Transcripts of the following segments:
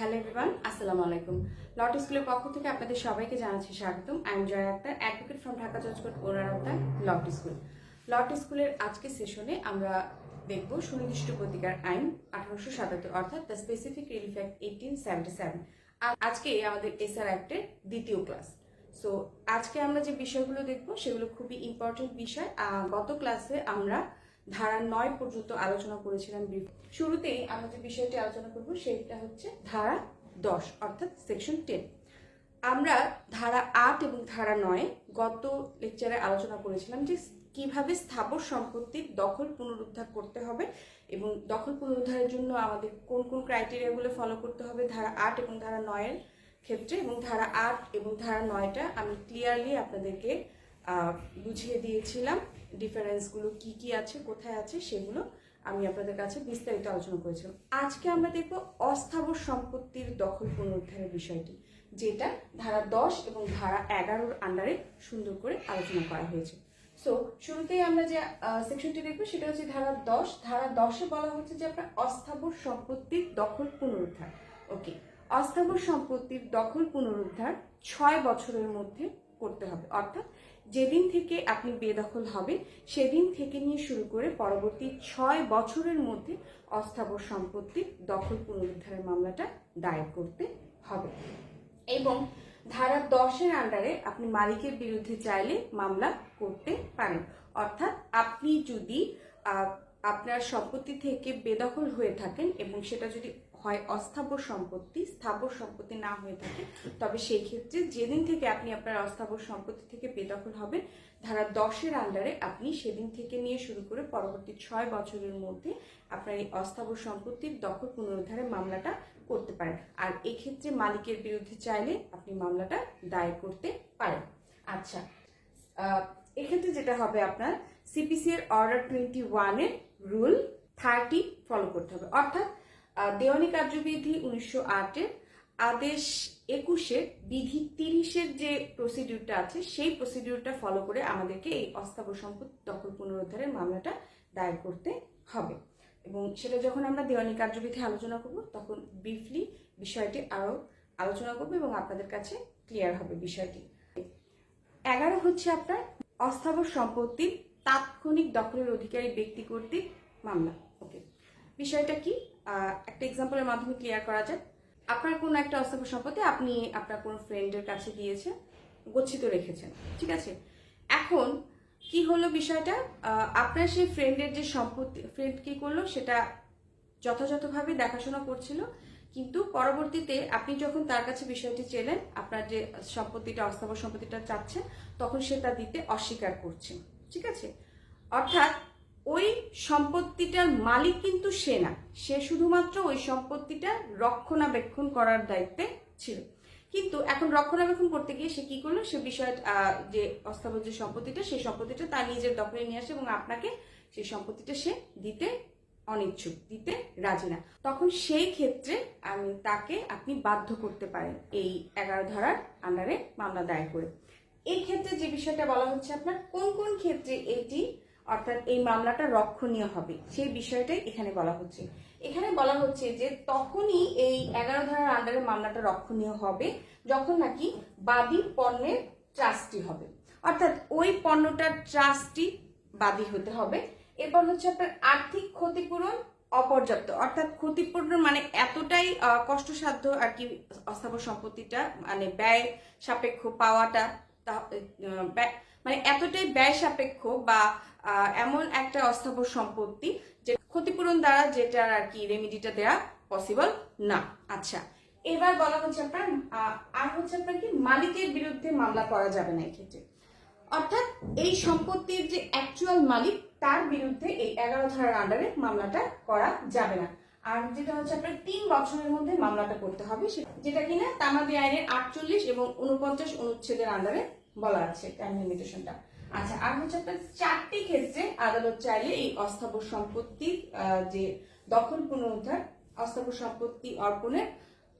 Hello everyone, আসসালামু আলাইকুম। লট স্কুলের পক্ষ থেকে আপনাদের সবাইকে জানাচ্ছি স্বাগতম। I am Joy Akter advocate from Dhaka judge court owner of the lot school lot স্কুলের আজকের সেশনে আমরা দেখব সুনির্দিষ্ট প্রতিকার আইন আঠারোশো সাতাত্তর, অর্থাৎ the specific relief act eighteen seventy seven আজকে আমাদের এসআর অ্যাক্টের দ্বিতীয় ক্লাস সো আজকে আমরা যে বিষয়গুলো দেখব সেগুলো খুবই ইম্পর্টেন্ট বিষয়। গত ক্লাসে আমরা ধারা নয় পর্যন্ত আলোচনা করেছিলাম শুরুতেই আমরা যে বিষয়টি আলোচনা করব সেটা হচ্ছে ধারা দশ, অর্থাৎ সেকশন টেন আমরা ধারা আট এবং ধারা নয় গত লেকচারে আলোচনা করেছিলাম যে কীভাবে স্থাবর সম্পত্তির দখল পুনরুদ্ধার করতে হবে এবং দখল পুনরুদ্ধারের জন্য আমাদের কোন কোন ক্রাইটেরিয়াগুলো ফলো করতে হবে ধারা আট এবং ধারা নয়ের ক্ষেত্রে এবং ধারা আট এবং ধারা নয়টা আমি ক্লিয়ারলি আপনাদেরকে বুঝিয়ে দিয়েছিলাম। ডিফারেন্সগুলো কি কি আছে, কোথায় আছে সেগুলো আমি আপনাদের কাছে বিস্তারিত আলোচনা করেছিলাম। আজকে আমরা দেখব অস্থাবর সম্পত্তির দখল পুনরুদ্ধারের বিষয়টি, যেটা ধারা দশ এবং ধারা এগারোর আন্ডারে সুন্দর করে আলোচনা করা হয়েছে। সো শুরুতেই আমরা যে সেকশনটি দেখব, সেটা হচ্ছে ধারা দশ। ধারা দশে বলা হচ্ছে যে আপনার অস্থাবর সম্পত্তির দখল পুনরুদ্ধার। ওকে অস্থাবর সম্পত্তির দখল পুনরুদ্ধার ছয় বছরের মধ্যে করতে হবে। অর্থাৎ যেদিন থেকে আপনি বেদখল হবে সেদিন থেকে নিয়ে শুরু করে পরবর্তী ছয় বছরের মধ্যে অস্থাবর সম্পত্তির দখল পুনরুদ্ধারের মামলাটা দায়ের করতে হবে। এবং ধারা দশের আন্ডারে আপনি মালিকের বিরুদ্ধে চাইলে মামলা করতে পারেন। অর্থাৎ আপনি যদি আপনার সম্পত্তি থেকে বেদখল হয়ে থাকেন এবং সেটা যদি হয় অস্থাবর সম্পত্তি, স্থাবর সম্পত্তি না হয়ে থাকে, তবে সেই ক্ষেত্রে যেদিন থেকে আপনি আপনার অস্থাবর সম্পত্তি থেকে বেদখল হবেন, ধারা দশের আন্ডারে আপনি সেদিন থেকে নিয়ে শুরু করে পরবর্তী ছয় বছরের মধ্যে আপনার এই অস্থাবর সম্পত্তির দখল পুনরুদ্ধারের মামলাটা করতে পারেন। আর এক্ষেত্রে মালিকের বিরুদ্ধে চাইলে আপনি মামলাটা দায়ের করতে পারেন। আচ্ছা এক্ষেত্রে যেটা হবে আপনার সিপিসি এর অর্ডার টোয়েন্টি ওয়ানের রুল থার্টি ফলো করতে হবে। অর্থাৎ দেওয়ানি কার্যবিধি উনিশশো আটের আদেশ একুশে, বিধি তিরিশের যে প্রসিডিউরটা আছে, সেই প্রসিডিউরটা ফলো করে আমাদেরকে এই অস্থাবর সম্পত্তি দখল পুনরুদ্ধারের মামলাটা দায়ের করতে হবে। এবং সেটা যখন আমরা দেওয়ানি কার্যবিধি আলোচনা করব, তখন ব্রিফলি বিষয়টি আরও আলোচনা করব এবং আপনাদের কাছে ক্লিয়ার হবে বিষয়টি। এগারো হচ্ছে আপনার অস্থাবর সম্পত্তির তাৎক্ষণিক দখলের অধিকারী ব্যক্তি কর্তৃক মামলা। ওকে বিষয়টা কি? একটা এক্সাম্পলের মাধ্যমে ক্লিয়ার করা যায়। আপনার কোনো একটা অস্থাবর সম্পত্তি আপনি আপনার কোনো ফ্রেন্ডের কাছে দিয়েছেন গচ্ছিত রেখেছেন, ঠিক আছে? এখন কি হলো বিষয়টা? আপনার সেই ফ্রেন্ডের যে সম্পত্তি ফ্রেন্ড কি করল? সেটা যথাযথভাবে দেখাশোনা করছিল, কিন্তু পরবর্তীতে আপনি যখন তার কাছে বিষয়টি চেলেন, আপনার যে সম্পত্তিটা অস্থাবর সম্পত্তিটা চাচ্ছেন, তখন সে তা দিতে অস্বীকার করছে, ঠিক আছে? অর্থাৎ ওই সম্পত্তিটার মালিক কিন্তু সে না। সে শুধুমাত্র ওই সম্পত্তিটা রক্ষণাবেক্ষণ করার দায়িত্বে ছিল। কিন্তু এখন রক্ষণাবেক্ষণ করতে গিয়ে সে কি করল? সে বিষয় যে অস্থাবর যে সম্পত্তিটা, সেই সম্পত্তিটা তার নিজের দখলে নিয়ে আসে এবং আপনাকে সেই সম্পত্তিটা সে দিতে অনিচ্ছুক, দিতে রাজি না। তখন সেই ক্ষেত্রে আমি তাকে আপনি বাধ্য করতে পারেন এই এগারো ধারার আন্ডারে মামলা দায়ের করে। এই ক্ষেত্রে যে বিষয়টা বলা হচ্ছে আপনার, কোন কোন ক্ষেত্রে এটি অর্থাৎ এই মামলাটা রক্ষণীয় হবে। সেই বিষয়টাই এখানে বলা হচ্ছে। এখানে বলা হচ্ছে যে তখনই এই এগারো ধারার আন্ডারে মামলাটা রক্ষণীয় হবে যখন নাকি বাদী পণ্যের ট্রাস্টি হবে। অর্থাৎ ওই পণ্যটার ট্রাস্টি বাদী হতে হবে। এরপর হচ্ছে আপনার আর্থিক ক্ষতিপূরণ অপর্যাপ্ত। অর্থাৎ ক্ষতিপূরণ মানে এতটাই কষ্টসাধ্য আর কি অস্থাবর সম্পত্তিটা মানে ব্যয় সাপেক্ষ পাওয়াটা। মানে এতটাই ব্যয় সাপেক্ষ বা এমন একটা অস্থাবর সম্পত্তি যে ক্ষতিপূরণ দ্বারা যেটার আর কি রেমিডিটা দেওয়া পসিবল না। আচ্ছা এবার বলা হচ্ছে আপনার আর হচ্ছে আপনার কি মালিকের বিরুদ্ধে মামলা করা যাবে না এক্ষেত্রে। অর্থাৎ এই সম্পত্তির যে অ্যাকচুয়াল মালিক, তার বিরুদ্ধে এই এগারো ধারার আন্ডারে মামলাটা করা যাবে না। আর যেটা হচ্ছে আপনার তিন বছরের মধ্যে মামলাটা করতে হবে সে- যেটা কিনা তামাদি আইনের আটচল্লিশ এবং উনপঞ্চাশ অনুচ্ছেদের আন্ডারে বলা আছে টাইম লিমিটেশনটা আচ্ছা আর হচ্ছে আপনার চারটি ক্ষেত্রে আদালত চাইলে এই অস্থাবর সম্পত্তির যে দখল পুনরুদ্ধার, অস্থাবর সম্পত্তি অর্পণের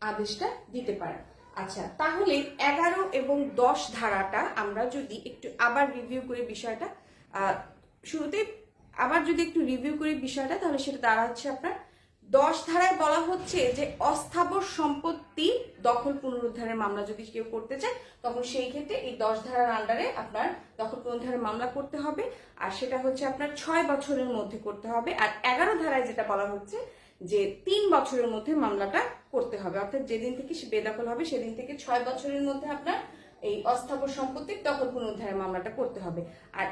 আদেশটা দিতে পারে। আচ্ছা তাহলে এগারো এবং দশ ধারাটা আমরা যদি একটু আবার রিভিউ করে বিষয়টা শুরুতে আবার যদি একটু রিভিউ করি বিষয়টা, তাহলে সেটা দ্বারা হচ্ছে আপনার দশ ধারায় বলা হচ্ছে যে অস্থাবর সম্পত্তি দখল পুনরুদ্ধারের মামলা যদি কেউ করতে চায়, তখন সেই ক্ষেত্রে এই দশ ধারার আন্ডারে আপনার দখল পুনরুদ্ধারের মামলা করতে হবে। আর সেটা হচ্ছে আপনার ছয় বছরের মধ্যে করতে হবে। আর এগারো ধারায় যেটা বলা হচ্ছে যে তিন বছরের মধ্যে মামলাটা করতে হবে। অর্থাৎ যেদিন থেকে সে বেদখল হবে, সেদিন থেকে ছয় বছরের মধ্যে আপনার এই অস্থাবর সম্পত্তির দখল পুনরুদ্ধারের মামলাটা করতে হবে। আর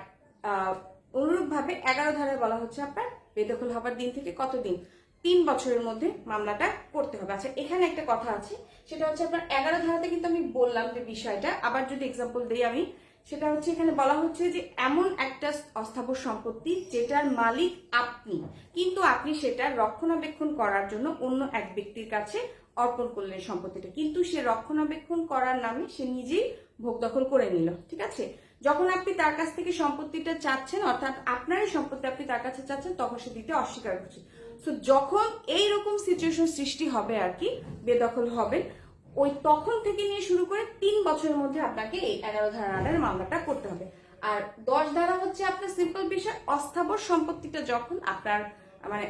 অনুরূপভাবে এগারো ধারায় বলা হচ্ছে আপনার বেদখল হবার দিন থেকে কতদিন? তিন বছরের মধ্যে মামলাটা করতে হবে। আচ্ছা এখানে একটা কথা আছে, সেটা হচ্ছে আপনার এগারো ধারাতে কিন্তু আমি বললাম যে বিষয়টা, আবার যদি এক্সাম্পল দিই আমি, সেটা হচ্ছে এখানে বলা হচ্ছে যে এমন একটা অস্থাবর সম্পত্তি যেটার মালিক আপনি, কিন্তু আপনি সেটা রক্ষণাবেক্ষণ করার জন্য অন্য এক ব্যক্তির কাছে অর্পণ করলেন সম্পত্তিটা। কিন্তু সে রক্ষণাবেক্ষণ করার নামে সে নিজেই ভোগ দখল করে নিল, ঠিক আছে? যখন আপনি তার কাছ থেকে সম্পত্তিটা চাচ্ছেন, অর্থাৎ আপনারই সম্পত্তি আপনি তার কাছে চাচ্ছেন, তখন সে দিতে অস্বীকার করছে। তো যখন এই রকম সিচুয়েশন সৃষ্টি হবে আর কি, বেদখল হবে ওই তখন থেকে নিয়ে শুরু করে তিন বছরের মধ্যে আপনাকে এই এগারো ধারা আন্ডারে মামলাটা করতে হবে। আর দশ ধারা হচ্ছে আপনার সিম্পল বিষয়, অস্থাবর সম্পত্তিটা যখন আপনার মানে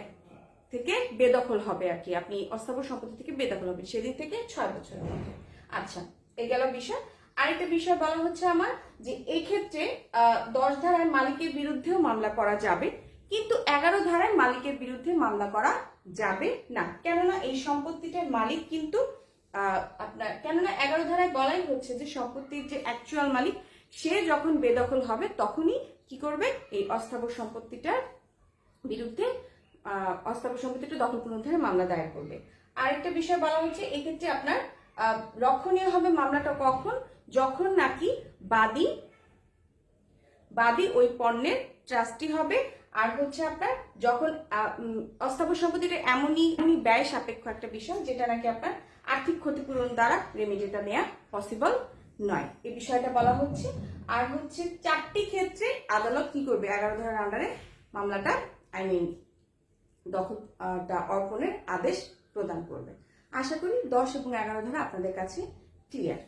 থেকে বেদখল হবে আর কি, আপনি অস্থাবর সম্পত্তি থেকে বেদখল হবে সেদিন থেকে ছয় বছরের মধ্যে। আচ্ছা এই গেল বিষয়। আরেকটা বিষয় বলা হচ্ছে আমার যে এক্ষেত্রে দশ ধারায় মালিকের বিরুদ্ধেও মামলা করা যাবে, কিন্তু এগারো ধারায় মালিকের বিরুদ্ধে মামলা করা যাবে না। কেননা এই সম্পত্তিটার মালিক কিন্তু আপনার, কেননা এগারো ধারায় বলাই হচ্ছে যে সম্পত্তির যে অ্যাকচুয়াল মালিক, সে যখন বেদখল হবে তখনই কি করবে? এই অস্থাবর সম্পত্তিটার বিরুদ্ধে অস্থাবর সম্পত্তিটা দখল পুনরুদ্ধারে মামলা দায়ের করবে। আরেকটা বিষয় বলা হচ্ছে, এক্ষেত্রে আপনার রক্ষণীয় হবে মামলাটা কখন? যখন নাকি বাদী বাদী ওই পণ্যের ট্রাস্টি হবে, আর হচ্ছে আপনার যখন অস্থাবর সম্পত্তিটা এমনই এমনই ব্যয় সাপেক্ষ একটা বিষয়, যেটা নাকি আপনার আর্থিক ক্ষতিপূরণ দ্বারা রেমিডিটা নেওয়া পসিবল নয়। এই বিষয়টা বলা হচ্ছে। আর হচ্ছে চারটি ক্ষেত্রে আদালত কি করবে? এগারো ধারার আন্ডারে মামলাটা আই মিন দখলটা অর্পণের আদেশ প্রদান করবে। আশা করি দশ এবং এগারো ধারা আপনাদের কাছে ক্লিয়ার